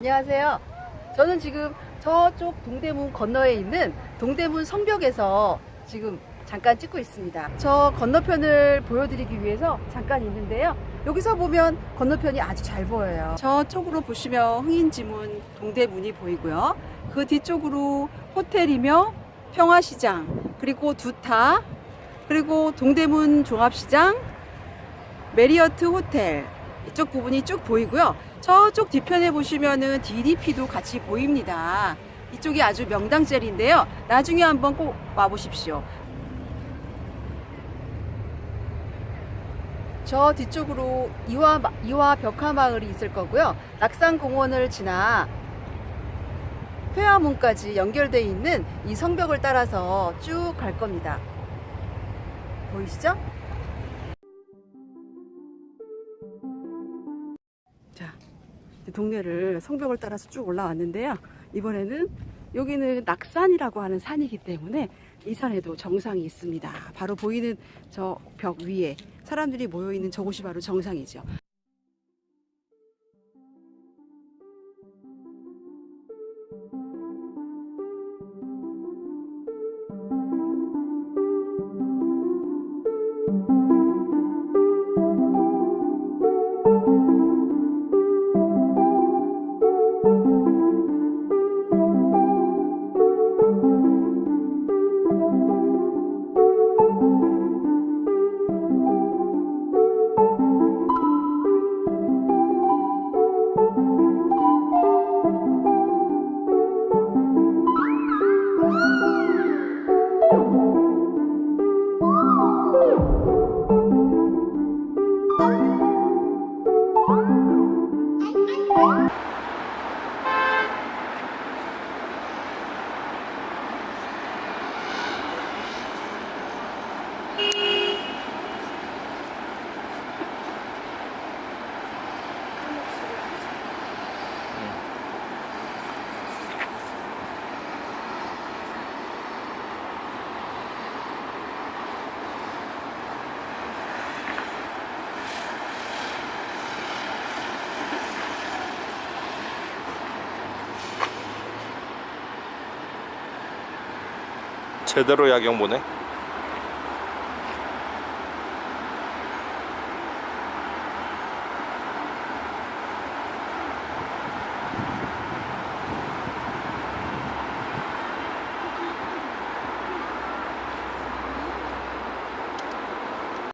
안녕하세요. 저는 지금 저쪽 동대문 건너에 있는 동대문 성벽에서 지금 잠깐 찍고 있습니다. 저 건너편을 보여드리기 위해서 잠깐 있는데요. 여기서 보면 건너편이 아주 잘 보여요. 저쪽으로 보시면 흥인지문 동대문이 보이고요. 그 뒤쪽으로 호텔이며 평화시장, 그리고 두타, 그리고 동대문 종합시장, 메리어트 호텔 이쪽 부분이 쭉 보이고요. 저쪽 뒤편에 보시면은 DDP도 같이 보입니다. 이쪽이 아주 명당 젤인데요. 나중에 한번 꼭 와보십시오. 저 뒤쪽으로 이화, 마- 이화 벽화 마을이 있을 거고요. 낙산공원을 지나 회화문까지 연결되어 있는 이 성벽을 따라서 쭉 갈 겁니다. 보이시죠? 자, 동네를 성벽을 따라서 쭉 올라왔는데요. 이번에는 여기는 낙산이라고 하는 산이기 때문에 이 산에도 정상이 있습니다. 바로 보이는 저 벽 위에 사람들이 모여 있는 저곳이 바로 정상이죠. 제대로 야경 보네.